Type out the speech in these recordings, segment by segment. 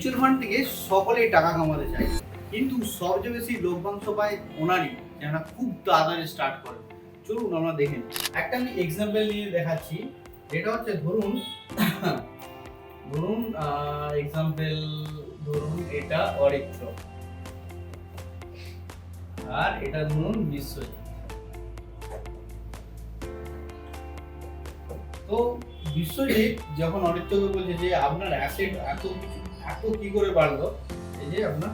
Mutual fund থেকে সকলেই টাকা কামাতে চায়। কিন্তু সবচেয়ে বেশি লভ্যাংশ পায় ওনারই যারা খুব তাড়াতাড়ি স্টার্ট করে। চলুন আমরা দেখে। একটা আমি এক্সাম্পল নিয়ে দেখাচ্ছি। এটা হচ্ছে ধরুন ধরুন এক্সাম্পল ধরুন এটা অরিত্র। আর এটা ধরুন বিশ্বজিৎ। তো বিশ্বজিৎ যখন অরিত্রকে বলছে যে, আপনার অ্যাসেট এত কিছু- এত কি করে বাড়লো? এই যে আপনার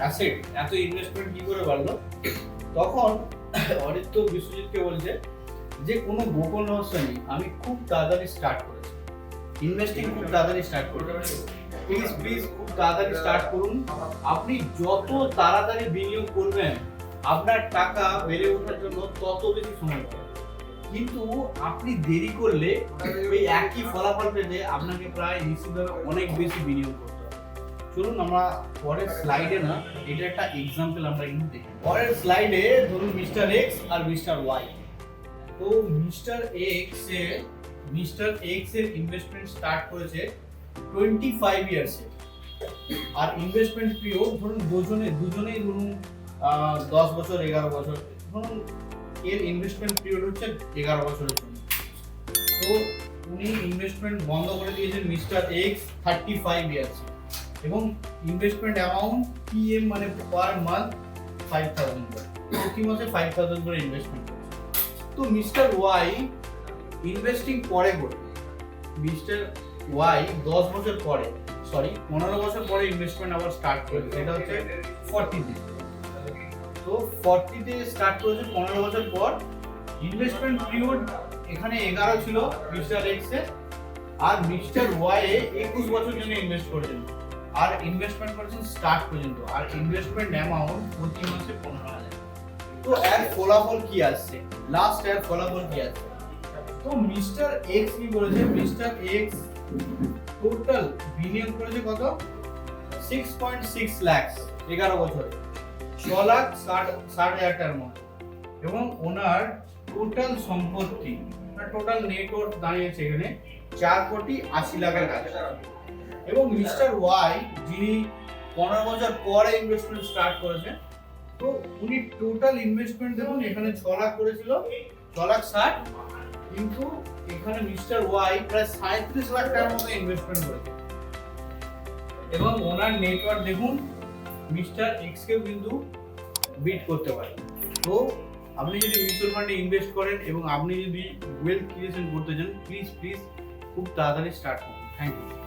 অ্যাসেট এত ইনভেস্টমেন্ট কি করে বাড়লো? তখন অরিত্র বিশ্বজিৎকে বলছে যে, কোনো গোপন রহস্য নেই, আমি খুব তাড়াতাড়ি স্টার্ট করেছি। ইনভেস্টিং খুব তাড়াতাড়ি স্টার্ট করেছি প্লিজ প্লিজ খুব তাড়াতাড়ি স্টার্ট করুন। আপনি যত তাড়াতাড়ি বিনিয়োগ করবেন, আপনার টাকা বেড়ে ওঠার জন্য তত বেশি সময় পাবেন কিন্তু আপনি দেরি করলে ওই একই ফলাফল পেতে আপনাকে প্রায় নিশ্চিতভাবে অনেক বেশি বিনিয়োগ করতে হবে। চলুন আমরা পরের স্লাইডে না, এটা একটা এক্সাম্পল আমরা কিন্তু দেখি। পরের স্লাইডে ধরুন মিস্টার এক্স আর মিস্টার ওয়াই তো মিস্টার এক্সের মিস্টার এক্সের ইনভেস্টমেন্ট স্টার্ট করেছে টোয়েন্টি ফাইভ ইয়ার্সে আর ইনভেস্টমেন্ট পিরিয়ড ধরুন দুজনে, দুজনেই ধরুন দশ বছর, এগারো বছর, ধরুন এর ইনভেস্টমেন্ট পিরিয়ড হচ্ছে এগারো বছরের জন্য। তো উনি ইনভেস্টমেন্ট বন্ধ করে দিয়েছেন mister X thirty five years এবং ইনভেস্টমেন্ট অ্যামাউন্ট পিএম মানে পার মান্থ ফাইভ থাউজেন্ড করে। প্রতি মাসে ফাইভ থাউজেন্ড করে ইনভেস্টমেন্ট তো মিস্টার ওয়াই ইনভেস্টিং পরে করে। মিস্টার ওয়াই দশ বছর পরে সরি পনেরো বছর পরে ইনভেস্টমেন্ট আবার স্টার্ট করেছে সেটা হচ্ছে ফর্টিতে তো ফর্টিতে স্টার্ট করেছে পনেরো বছর পর। ইনভেস্টমেন্ট পিরিয়ড এখানে এগারো ছিল মিস্টার এক্স আর মিস্টার ওয়াই একুশ বছর জন্য ইনভেস্ট করেছেন আর ইনভেস্টমেন্ট করেছেন স্টার্ট পর্যন্ত। আর ইনভেস্টমেন্ট অ্যামাউন্ট প্রতি মাসে পনেরো হাজার। তো এর ফলাফল কি আসছে? লাস্ট এর ফলাফল কি আসছে? তো মিস্টার এক্স কি করেছে? মিস্টার এক্স টোটাল বিনিয়োগ করেছে কত? সিক্স পয়েন্ট সিক্স ল্যাক্স এগারো বছরে। ছ লাখ ষাট ষাট হাজার টাকার মতো। এবং ওনার টোটাল সম্পত্তি টোটাল নেটওয়ার্ক দাঁড়িয়েছে এখানে চার কোটি আশি লাখের কাছে। এবং মিস্টার ওয়াই, যিনি পনেরো বছর পরে ইনভেস্টমেন্ট স্টার্ট করেছেন, তো উনি টোটাল ইনভেস্টমেন্ট দেখুন, এখানে ছ লাখ করেছিল, ছ লাখ ষাট, কিন্তু এখানে মিস্টার ওয়াই প্রায় সাঁত্রিশ লাখ টাকার মতো ইনভেস্টমেন্ট করেছে। এবং ওনার নেটওয়ার্ক দেখুন, মিস্টার এক্স কেও কিন্তু বিট করতে পারে তো আপনি যদি মিউচুয়াল ফান্ডে ইনভেস্ট করেন এবং আপনি যদি ওয়েলথ ক্রিয়েশন করতে চান প্লিজ প্লিজ খুব তাড়াতাড়ি স্টার্ট করুন। Thank you